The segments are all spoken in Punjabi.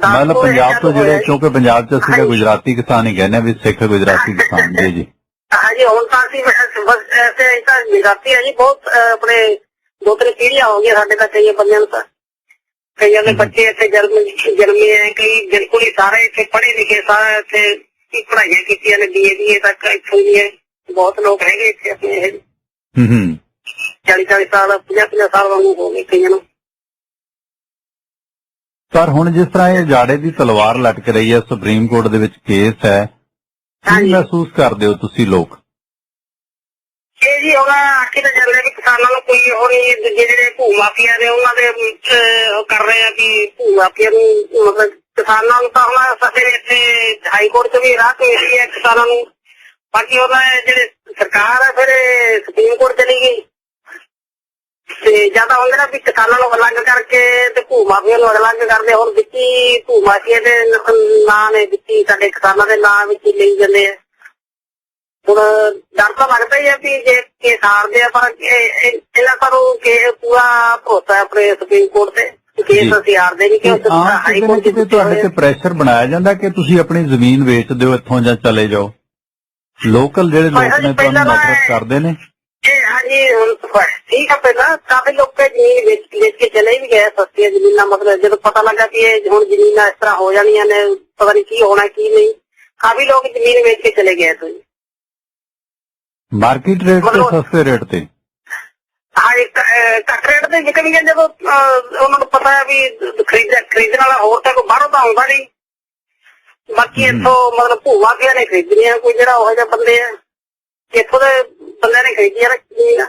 ਮਤਲਬ ਪੰਜਾਬ ਤੋਂ ਜਿਹੜੇ। ਕਿਉਂਕਿ ਪੰਜਾਬ 'ਚ ਅਸੀਂ ਤਾਂ। ਗੁਜਰਾਤੀ ਕਿਸਾਨ ਹੀ ਕਹਿੰਦੇ ਵੀ ਸਿੱਖ ਗੁਜਰਾਤੀ ਕਿਸਾਨ ਜੀ ਜੀ ਹਾਂਜੀ ਹੁਣ ਤਾਂ ਅਸੀਂ ਬਸ ਐਸੇ ਹੀ ਤਾਂ ਗੁਜਰਾਤੀ ਹੈ ਜੀ ਬਹੁਤ ਆਪਣੇ ਦੋ ਤਿੰਨ ਪੀੜ੍ਹੀਆਂ ਹੋ ਗਈਆਂ ਸਾਡੇ ਤਾਂ ਕਈ ਬੰਦਿਆਂ ਨੂੰ ਤਾਂ ਕਈਆਂ ਦੇ। ਬੱਚੇ ਇੱਥੇ ਜਨਮ ਜਨਮੇ ਹੈ ਕਈ ਬਿਲਕੁਲ ਹੀ ਸਾਰੇ ਇੱਥੇ ਪੜ੍ਹੇ ਲਿਖੇ ਸਾਰੇ ਇੱਥੇ ਪੜ੍ਹਾਈਆਂ ਕੀਤੀਆਂ ਨੇ ਬੀਏ ਬੀਏ ਤੱਕ ਇੱਥੋਂ ਦੀ ਹੈ ਬਹੁਤ ਲੋਕ ਹੈਗੇ ਇੱਥੇ ਆਪਣੇ ਇਹ ਹੂੰ ਹੂੰ 40 40 ਸਾਲ 50 50 ਸਾਲ ਵਾਂਗੂ ਹੋ ਗਏ ਕਈਆਂ ਨੂੰ ਪਰ ਹੁਣ ਜਿਸ ਤਰ੍ਹਾਂ ਇਹ ਜਾੜੇ ਦੀ ਤਲਵਾਰ ਲਟਕ ਰਹੀ ਹੈ ਸੁਪਰੀਮ ਕੋਰਟ ਦੇ ਵਿੱਚ ਕੇਸ ਹੈ ਕੀ ਹਾਂਜੀ। ਮਹਿਸੂਸ ਕਰਦੇ ਹੋ ਤੁਸੀਂ ਲੋਕ? ਇਹ ਜੀ ਉਹਨਾਂ ਆਖੀ ਤਾਂ ਜਾਂਦੇ ਵੀ ਕਿਸਾਨਾਂ ਨੂੰ ਕੋਈ ਉਹ ਨਹੀਂ ਦੂਜੇ ਜਿਹੜੇ ਭੂ ਮਾਫੀਆ ਨੇ ਉਹਨਾਂ ਦੇ ਅਹ, ਉਹ ਕਰ ਰਹੇ ਆ ਵੀ ਭੂ ਮਾਫੀਆ ਨੂੰ ਮਤਲਬ ਕਿਸਾਨਾਂ ਨੂੰ ਤਾਂ ਹੁਣ ਸਾਡੇ ਇੱਥੇ ਹਾਈ ਕੋਰਟ 'ਚ ਵੀ ਰਾਹ ਕਮੇਟੀ ਹੈ ਕਿਸਾਨਾਂ ਨੂੰ। ਬਾਕੀ ਉਹਨਾਂ ਦੇ ਜਿਹੜੇ ਸਰਕਾਰ ਹੈ ਫਿਰ ਇਹ ਸੁਪਰੀਮ ਕੋਰਟ ਚਲੀ ਗਈ। ਤੇ ਜ਼ਿਆਦਾ ਹੁੰਦਾ ਨਾ ਵੀ ਕਿਸਾਨਾਂ ਨੂੰ ਅਲੱਗ ਕਰਕੇ ਤੇ ਭੂ ਮਾਫੀਆ ਨੂੰ ਅਲੱਗ ਕਰਦੇ ਹੁਣ ਵਿੱਚੀ ਭੂ ਮਾਫੀਆ ਦੇ ਨ- ਨਾਂ ਵਿੱਚੀ ਸਾਡੇ ਕਿਸਾਨਾਂ ਦੇ ਨਾਂ ਵਿੱਚ ਲਈ ਜਾਂਦੇ ਆ। ਹੁਣ ਡਰ ਤਾਂ ਲੱਗਦਾ ਹੀ ਹੈ ਵੀ ਜੇ ਕੇਸ ਹਾਰਦੇ ਆ ਪਰ ਇਹ- ਇਹ- ਇਹਨਾਂ ਨੂੰ ਕਿ ਪੂਰਾ ਭਰੋਸਾ ਆਪਣੇ ਸੁਪਰੀਮ ਕੋਰਟ ਤੇ ਕਿ ਜੀ। ਕੇਸ ਅਸੀਂ ਹਾਰਦੇ ਨਹੀਂ ਤੇ ਕਿਉਂਕਿ ਆਮ ਹਾਈ ਕਿਤੇ ਨਾ ਕੋਰਟ ਕਿਤੇ ਤੁਹਾਡੇ ਤੇ ਪ੍ਰੈਸ਼ਰ ਬਣਾਇਆ ਜਾਂਦਾ ਕਿ ਤੁਸੀਂ ਆਪਣੀ ਜ਼ਮੀਨ ਵੇਚ ਦਿਓ ਇੱਥੋਂ ਜਾਂ ਚਲੇ ਜਾਓ? ਲੋਕਲ ਜਿਹੜੇ ਲੋਕ ਨੇ ਤੁਹਾਨੂੰ ਤਾਂ ਨਫ਼ਰਤ ਕਰਦੇ ਨੇ। ਠੀਕ ਹੈ ਪਹਿਲਾਂ। ਕਾਫੀ ਲੋਕ ਜ਼ਮੀਨ ਵੇਚ ਵੇਚ ਕੇ ਚਲੇ ਵੀ ਗਏ ਸਸਤੀਆਂ ਜ਼ਮੀਨਾਂ ਮਤਲਬ ਜਦੋਂ ਪਤਾ ਲੱਗਾ ਕਿ ਇਹ ਹੁਣ ਜ਼ਮੀਨਾਂ ਇਸ ਤਰ੍ਹਾਂ ਹੋ ਜਾਣੀਆਂ ਨੇ ਪਤਾ ਨਹੀਂ ਕੀ ਹੋਣਾ ਕੀ ਨਹੀਂ। ਕਾਫੀ ਲੋਕ ਜ਼ਮੀਨ ਵੇਚ ਕੇ ਚਲੇ ਗਏ ਤੋਂ ਜੀ ਮਾਰਕੀਟ ਰੇਟ ਤੇ ਸਸਤੇ ਰੇਟ ਤੇ? ਹਾਂ ਇੱਕ ਘੱਟ ਰੇਟ ਤੇ ਵਿਕਣਗੀਆਂ ਜਦੋਂ ਅਹ, ਉਹਨਾਂ ਨੂੰ ਪਤਾ ਹੈ ਵੀ ਖਰੀਦ ਖਰੀਦਣ ਵਾਲਾ ਹੋਰ ਤਾਂ ਕੋਈ ਬਾਹਰੋਂ ਤਾਂ ਆਉਂਦਾ ਨਹੀਂ। ਬਾਕੀ। ਇੱਥੋਂ ਮਤਲਬ ਭੂਆ ਕੇ ਨੇ ਖਰੀਦਣੀਆਂ ਕੋਈ ਜਿਹੜਾ ਉਹ ਜਿਹਾ ਬੰਦੇ ਆ। ਇੱਥੋਂ ਦੇ ਬੰਦਿਆਂ ਨੇ ਖਰੀਦੀਆਂ ਰੱਖੀਆਂ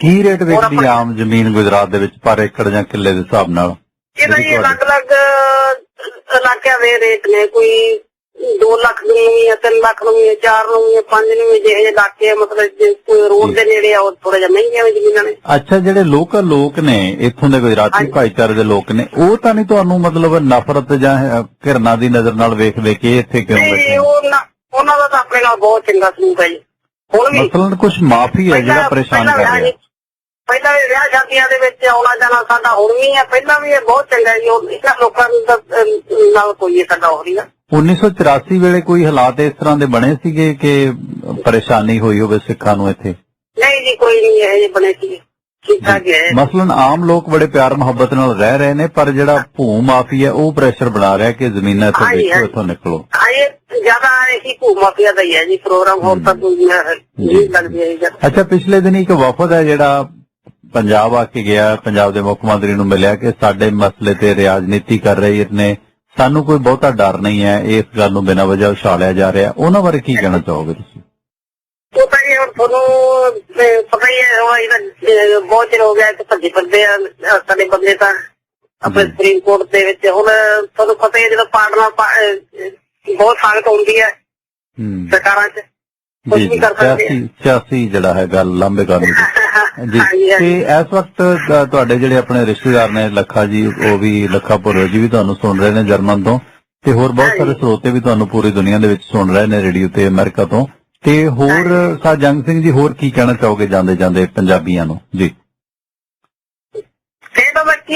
ਕੀ ਰੇਟ ਵਿਕਦੀ ਹੈ ਆਮ ਜ਼ਮੀਨ ਗੁਜਰਾਤ ਦੇ ਵਿੱਚ ਪਰ ਏਕੜ ਜਾਂ ਕਿੱਲੇ ਦੇ ਹਿਸਾਬ ਨਾਲ? ਇਹਦਾ ਜੀ ਅਲੱਗ-ਅਲੱਗ ਇਲਾਕਿਆਂ ਦੇ ਰੇਟ ਨੇ। ਕੋਈ 2 ਲੱਖ ਨੂੰ ਵੀ ਹੈ 3 ਲੱਖ ਨੂੰ ਵੀ ਹੈ 4 ਨੂੰ ਵੀ ਹੈ 5 ਨੂੰ ਵੀ ਜਿਹੇ ਇਲਾਕੇ ਆ, ਮਤਲਬ ਜੇ ਕੋਈ ਰੋਡ ਦੇ ਨੇੜੇ ਆ ਉਹ ਥੋੜਾ ਜਿਹਾ ਮਹਿੰਗੀਆਂ ਜ਼ਮੀਨਾਂ ਨੇ। ਅੱਛਾ ਜਿਹੜੇ ਲੋਕਲ ਲੋਕ ਨੇ ਇੱਥੋਂ ਦੇ ਗੁਜਰਾਤੀ। ਭਾਈਚਾਰੇ ਦੇ ਲੋਕ ਨੇ ਉਹ ਤਾਂ ਨਹੀਂ ਤੁਹਾਨੂੰ ਮਤਲਬ ਨਫ਼ਰਤ ਜਾਂ ਘਿਰਨਾ ਦੀ ਨਜ਼ਰ ਨਾਲ ਵੇਖਦੇ ਕਿ ਇੱਥੇ ਕਿਉਂ ਨਹੀਂ ਬੈਠੇ ਉਹ ਨਾ- ਉਹਨਾਂ ਦਾ ਤਾਂ ਆਪਣੇ ਨਾਲ ਬਹੁਤ ਚੰਗਾ ਸਲੂਕ ਹੈ ਜੀ। ਹੁਣ ਵੀ ਮਸਲਨ ਕੁਝ ਮਾਫੀ ਹੈ ਜਿਹੜਾ ਪਰੇਸ਼ਾਨ ਕਰ ਰਿਹਾ। ਪਹਿਲਾਂ ਵੀ ਵਿਆਹ ਸ਼ਾਦੀਆਂ ਦੇ ਵਿੱਚ ਆਉਣਾ ਜਾਣਾ ਸਾਡਾ ਹੁਣ ਵੀ ਹੈ ਪਹਿਲਾਂ ਵੀ ਇਹ ਬਹੁਤ ਚੰਗਾ ਜੀ। ਉਹ ਇਹਨਾਂ ਲੋਕਾਂ ਨਾਲ ਕੋਈ ਇਹ ਸਾਡਾ ਹੋ ਰਹੀ ਨਾ। 1984 ਵੇਲੇ ਕੋਈ ਹਾਲਾਤ ਇਸ ਤਰ੍ਹਾਂ ਦੇ ਬਣੇ ਸੀਗੇ ਕਿ ਪਰੇਸ਼ਾਨੀ ਹੋਈ ਹੋਵੇ ਸਿੱਖਾਂ ਨੂੰ ਇੱਥੇ? ਨਹੀਂ ਜੀ ਕੋਈ ਨਹੀਂ ਇਹ ਬਣੇ ਸੀ ਠੀਕ ਠਾਕ ਹੀ। ਹੈ ਮਸਲਨ ਆਮ ਲੋਕ ਬੜੇ ਪਿਆਰ ਮੁਹੱਬਤ ਨਾਲ ਰਹਿ ਰਹੇ ਨੇ ਪਰ ਜਿਹੜਾ ਭੂ ਮਾਫੀ ਹੈ ਉਹ ਪ੍ਰੈਸ਼ਰ ਬਣਾ ਰਿਹਾ ਕਿ ਜ਼ਮੀਨਾਂ ਇੱਥੋਂ ਹਾਂਜੀ। ਇੱਥੋਂ ਨਿਕਲੋ। ਜ਼ਿਆਦਾ ਇਹੀ ਭੂ ਮਾਫੀਆ ਦਾ ਹੀ ਹੈ ਜੀ ਪ੍ਰੋਗਰਾਮ ਹੋਰ ਤਾਂ ਕੋਈ ਨਹੀਂ ਲੱਗਦੀ ਹੈ ਜੀ ਅੱਛਾ ਪਿਛਲੇ ਦਿਨ ਇੱਕ ਵਫਦ ਹੈ ਜਿਹੜਾ ਪੰਜਾਬ ਆ ਕੇ ਗਿਆ ਪੰਜਾਬ ਦੇ ਮੁੱਖ ਮੰਤਰੀ ਨੂੰ ਮਿਲਿਆ ਕਿ ਸਾਡੇ ਮਸਲੇ ਤੇ ਰਾਜਨੀਤੀ ਕਰ ਰਹੀ ਨੇ। ਸਾਨੂੰ ਕੋਈ ਬਹੁਤਾ ਡਰ ਨਹੀਂ ਹੈ ਇਸ ਗੱਲ ਨੂੰ ਬਿਨਾਂ ਵਜ੍ਹਾ ਉਛਾਲਿਆ ਜਾ ਰਿਹਾ। ਉਹਨਾਂ ਬਾਰੇ ਕੀ ਕਹਿਣਾ ਚਾਹੋਗੇ ਤੁਸੀਂ? ਉਹ ਤਾਂ ਜੀ ਹੁਣ ਤੁਹਾਨੂੰ ਪਤਾ ਹੀ ਹੈ ਉਹ ਅਹ, ਬਹੁਤ ਚਿਰ ਹੋ ਗਿਆ ਕਿ ਭੱਜੇ ਫਿਰਦੇ ਆ ਸਾਡੇ ਬੰਦੇ ਤਾਂ ਆਪਣੇ। ਸੁਪਰੀਮ ਕੋਰਟ ਦੇ ਵਿੱਚ। ਹੁਣ ਤੁਹਾਨੂੰ ਪਤਾ ਹੀ ਹੈ ਜਦੋਂ ਪਾੜਨਾ ਬਹੁਤ ਸਾਖਤ ਹੁੰਦੀ ਹੈ ਹੂੰ। ਸਰਕਾਰਾਂ 'ਚ। ਕੁਝ ਜੀ ਵੀ ਜੀ ਕਰ ਸਕਦੇ। ਸਿਆਸੀ ਸਿਆਸੀ ਜਿਹੜਾ ਹੈ ਗੱਲ ਲੰਬੇ ਗਾਮੀ ਦੀ ਜੀ ਤੇ ਇਸ ਵਕਤ ਤੁਹਾਡੇ ਜਿਹੜੇ ਆਪਣੇ ਰਿਸ਼ਤੇਦਾਰ ਨੇ ਲੱਖਾ ਜੀ ਉਹ ਵੀ ਲੱਖਾ ਭੁਰੋ ਜੀ ਵੀ ਤੁਹਾਨੂੰ ਸੁਣ ਰਹੇ ਨੇ ਜਰਮਨ ਤੋਂ। ਤੇ ਹੋਰ ਬਹੁਤ ਸਾਰੇ। ਸਰੋਤੇ ਵੀ ਤੁਹਾਨੂੰ ਪੂਰੀ ਦੁਨੀਆ ਦੇ ਵਿੱਚ ਸੁਣ ਰਹੇ ਨੇ ਰੇਡੀਓ ਤੇ ਅਮਰੀਕਾ ਤੋਂ। ਤੇ ਹੋਰ ਸਾ ਜੰਗ ਸਿੰਘ ਜੀ ਹੋਰ ਕੀ ਕਹਿਣਾ ਚਾਹੋਗੇ ਜਾਂਦੇ ਜਾਂਦੇ ਪੰਜਾਬੀਆਂ ਨੂੰ? ਜੀ।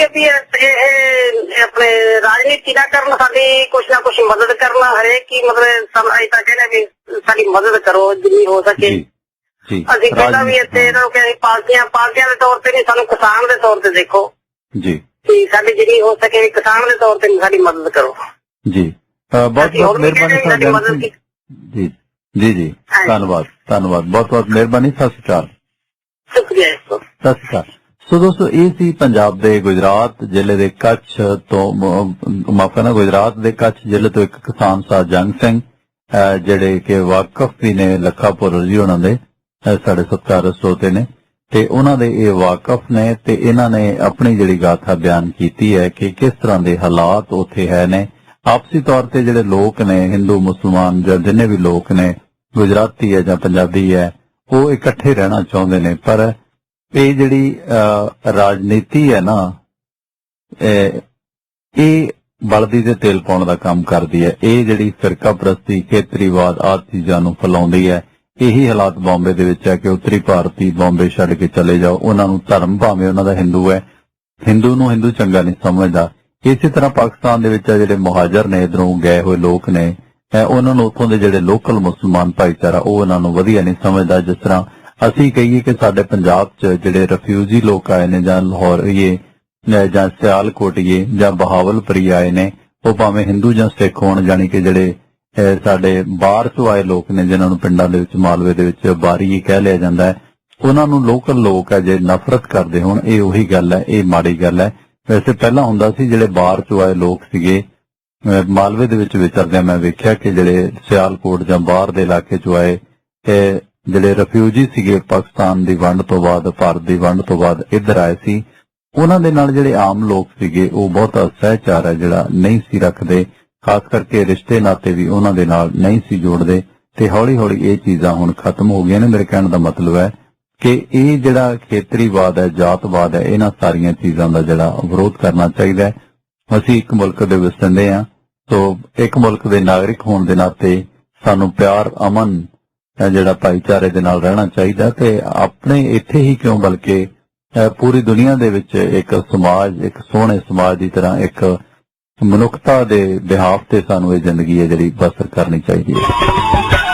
ਹੈ ਵੀ ਇਹ ਆਪਣੇ ਰਾਜਨੀਤੀ ਨਾ ਕਰਨ ਸਾਡੀ ਕੁਛ ਨਾ ਕੁਛ ਮਦਦ ਕਰਨਾ ਹਰੇਕ ਕੀ ਮਤਲਬ ਸਾਨੂੰ ਅਸੀਂ ਤਾਂ ਕਹਿੰਦੇ ਵੀ ਸਾਡੀ ਮਦਦ ਕਰੋ ਜਿੰਨੀ ਹੋ ਸਕੇ। ਜੀ ਅਸੀਂ ਪਹਿਲਾਂ ਵੀ ਇੱਥੇ ਇਹਨਾਂ ਨੂੰ ਕਹਿੰਦੇ ਪਾਰਟੀਆਂ ਪਾਰਟੀਆਂ ਦੇ ਤੌਰ ਤੇ ਨਹੀਂ ਸਾਨੂੰ ਕਿਸਾਨ ਦੇ ਤੌਰ ਤੇ ਦੇਖੋ। ਜੀ। ਕਿ ਸਾਡੀ ਜਿੰਨੀ ਹੋ ਸਕੇ ਕਿਸਾਨ ਦੇ ਤੌਰ ਤੇ ਸਾਡੀ ਮਦਦ ਕਰੋ। ਜੀ। ਬਹੁਤ ਅਸੀਂ ਬਹੁਤ ਮਿਹਰਬਾਨੀ ਕਹਿੰਦੇ ਸਰ ਜੀ। ਜੀ ਜੀ। ਧੰਨਵਾਦ ਧੰਨਵਾਦ। ਬਹੁਤ ਬਹੁਤ ਮਿਹਰਬਾਨੀ। ਸਤਿ ਸ਼੍ਰੀ ਅਕਾਲ। ਸ਼ੁਕਰੀਆ ਸਤਿ ਸ਼੍ਰੀ ਅਕਾਲ। ਸੋ ਦੋਸਤੋ, ਇਹ ਸੀ ਪੰਜਾਬ ਦੇ ਗੁਜਰਾਤ ਜ਼ਿਲ੍ਹੇ ਦੇ ਕੱਛ ਤੋਂ ਮਾਫ ਕਰਨਾ, ਗੁਜਰਾਤ ਦੇ ਕੱਛ ਜ਼ਿਲ੍ਹੇ ਤੋਂ ਇੱਕ ਕਿਸਾਨ ਸਾਧ ਜੰਗ ਸਿੰਘ ਜਿਹੜੇ ਕਿ ਵਾਕਫ ਵੀ ਨੇ ਲੱਖਾਪੁਰ ਜੀ ਉਹਨਾਂ ਦੇ ਸਾਡੇ ਸਤਿਕਾਰ ਸਰੋਤੇ ਨੇ। ਤੇ ਉਹਨਾਂ ਦੇ ਇਹ ਵਾਕਫ ਨੇ ਤੇ ਇਹਨਾਂ ਨੇ ਆਪਣੀ ਜਿਹੜੀ ਗਾਥਾ ਬਿਆਨ ਕੀਤੀ ਹੈ ਕਿ ਕਿਸ ਤਰ੍ਹਾਂ ਦੇ ਹਾਲਾਤ ਉੱਥੇ ਹੈ ਨੇ। ਆਪਸੀ ਤੌਰ ਤੇ ਜਿਹੜੇ ਲੋਕ ਨੇ, ਹਿੰਦੂ, ਮੁਸਲਮਾਨ ਜਾਂ ਜਿੰਨੇ ਵੀ ਲੋਕ ਨੇ, ਗੁਜਰਾਤੀ ਹੈ ਜਾਂ ਪੰਜਾਬੀ ਹੈ, ਉਹ ਇਕੱਠੇ ਰਹਿਣਾ ਚਾਹੁੰਦੇ ਨੇ, ਪਰ ਇਹ ਜਿਹੜੀ ਰਾਜਨੀਤੀ ਹੈ ਨਾ, ਇਹ ਬਲਦੀ ਤੇ ਤੇਲ ਪਾਉਣ ਦਾ ਕੰਮ ਕਰਦੀ ਹੈ। ਇਹ ਜਿਹੜੀ ਫਿਰਕਾ ਪ੍ਰਸਤੀ, ਖੇਤਰੀਵਾਦ ਆਦਿ ਚੀਜ਼ਾਂ ਨੂੰ ਫੈਲਾਉਂਦੀ ਹੈ, ਇਹੀ ਹਾਲਾਤ ਬੰਬੇ ਦੇ ਵਿੱਚ ਹੈ ਕਿ ਉੱਤਰੀ ਭਾਰਤੀ ਬੰਬੇ ਛੱਡ ਕੇ ਚਲੇ ਜਾਓ। ਉਹਨਾਂ ਨੂੰ ਧਰਮ ਭਾਵੇਂ ਉਹਨਾਂ ਦਾ ਹਿੰਦੂ ਹੈ, ਹਿੰਦੂ ਨੂੰ ਹਿੰਦੂ ਚੰਗਾ ਨਹੀਂ ਸਮਝਦਾ। ਇਸੇ ਤਰ੍ਹਾਂ ਪਾਕਿਸਤਾਨ ਦੇ ਵਿੱਚ ਆ ਜਿਹੜੇ ਮੁਹਾਜਰ ਨੇ, ਇਧਰੋਂ ਗਏ ਹੋਏ ਲੋਕ ਨੇ, ਇਹ ਉਹਨਾਂ ਨੂੰ ਉੱਥੋਂ ਦੇ ਜਿਹੜੇ ਲੋਕਲ ਮੁਸਲਮਾਨ ਭਾਈਚਾਰਾ, ਉਹ ਉਹਨਾਂ ਨੂੰ ਵਧੀਆ ਨਹੀਂ ਸਮਝਦਾ, ਜਿਸ ਤਰ੍ਹਾਂ ਅਸੀਂ ਕਹੀਏ ਕਿ ਸਾਡੇ ਪੰਜਾਬ 'ਚ ਜਿਹੜੇ ਰਿਫਿਊਜੀ ਲੋਕ ਆਏ ਨੇ ਜਾਂ ਲਾਹੌਰੀਏ ਜਾਂ- ਜਾਂ ਸਿਆਲਕੋਟੀਏ ਜਾਂ ਬਹਾਵਲਪੁਰੀ ਆਏ ਨੇ, ਉਹ ਭਾਵੇਂ ਹਿੰਦੂ ਜਾਂ ਸਿੱਖ ਹੋਣ, ਜਾਣੀ ਕਿ ਜਿਹੜੇ ਸਾਡੇ ਬਾਹਰ ਤੋਂ ਆਏ ਲੋਕ ਨੇ, ਜਿਨ੍ਹਾਂ ਨੂੰ ਪਿੰਡਾਂ ਦੇ ਵਿੱਚ, ਮਾਲਵੇ ਦੇ ਵਿੱਚ ਬਾਰੀ ਕਹਿ ਲਿਆ ਜਾਂਦਾ ਹੈ, ਉਹਨਾਂ ਨੂੰ ਲੋਕਲ ਲੋਕ ਹੈ ਜੇ ਨਫ਼ਰਤ ਕਰਦੇ ਹੋਣ, ਇਹ ਉਹੀ ਗੱਲ ਹੈ, ਇਹ ਮਾੜੀ ਗੱਲ ਹੈ। ਵੈਸੇ ਪਹਿਲਾਂ ਹੁੰਦਾ ਸੀ ਜਿਹੜੇ ਬਾਹਰ ਤੋਂ ਆਏ ਲੋਕ ਸੀਗੇ ਮਾਲਵੇ ਦੇ ਵਿੱਚ ਵਿਚਰਦਿਆਂ ਮੈਂ ਵੇਖਿਆ ਕਿ ਜਿਹੜੇ ਸਿਆਲਕੋਟ ਜਾਂ ਬਾਹਰ ਦੇ ਇਲਾਕੇ ਚੋਂ ਆਏ ਜਿਹੜੇ ਰਿਫਿਊਜੀ ਸੀਗੇ ਪਾਕਿਸਤਾਨ ਦੀ ਵੰਡ ਤੋਂ ਬਾਅਦ, ਭਾਰਤ ਦੀ ਵੰਡ ਤੋਂ ਬਾਅਦ ਇੱਧਰ ਆਏ ਸੀ, ਉਹਨਾਂ ਦੇ ਨਾਲ ਜਿਹੜੇ ਆਮ ਲੋਕ ਸੀਗੇ, ਉਹ ਬਹੁਤਾ ਸਹਿਚਾਰ ਹੈ, ਜਿਹੜਾ ਨਹੀਂ ਸੀ ਰੱਖਦੇ। ਖਾਸ ਕਰਕੇ ਰਿਸ਼ਤੇ ਨਾਤੇ ਵੀ ਉਹਨਾਂ ਦੇ ਨਾਲ ਨਹੀਂ ਸੀ ਜੋੜਦੇ। ਤੇ ਹੌਲੀ-ਹੌਲੀ ਇਹ ਚੀਜ਼ਾਂ ਹੁਣ ਖਤਮ ਹੋ ਗਈਆਂ ਨੇ, ਮੇਰੇ ਕਹਿਣ ਦਾ ਮਤਲਬ ਹੈ ਕਿ ਇਹ ਜਿਹੜਾ ਖੇਤਰੀਵਾਦ ਹੈ, ਜਾਤਵਾਦ ਹੈ, ਇਹਨਾਂ ਸਾਰੀਆਂ ਚੀਜ਼ਾਂ ਦਾ ਜਿਹੜਾ ਵਿਰੋਧ ਕਰਨਾ ਚਾਹੀਦਾ ਹੈ। ਅਸੀਂ ਇੱਕ ਮੁਲਕ ਦੇ ਵਸਦੇ ਹਾਂ, ਸੋ ਇੱਕ ਮੁਲਕ ਦੇ ਨਾਗਰਿਕ ਹੋਣ ਦੇ ਨਾਤੇ ਸਾਨੂੰ ਪਿਆਰ, ਅਮਨ ਜਿਹੜਾ ਭਾਈਚਾਰੇ ਦੇ ਨਾਲ ਰਹਿਣਾ ਚਾਹੀਦਾ ਤੇ ਆਪਣੇ ਇੱਥੇ ਹੀ ਕਿਉਂ ਬਲਕਿ ਪੂਰੀ ਦੁਨੀਆ ਦੇ ਵਿੱਚ ਇੱਕ ਸਮਾਜ, ਇੱਕ ਸੋਹਣੇ ਸਮਾਜ ਦੀ ਤਰ੍ਹਾਂ ਇੱਕ ਮਨੁੱਖਤਾ ਦੇ ਬਿਹਾਫ ਤੇ ਸਾਨੂੰ ਇਹ ਜ਼ਿੰਦਗੀ ਹੈ ਜਿਹੜੀ ਬਸਰ ਕਰਨੀ ਚਾਹੀਦੀ ਹੈ।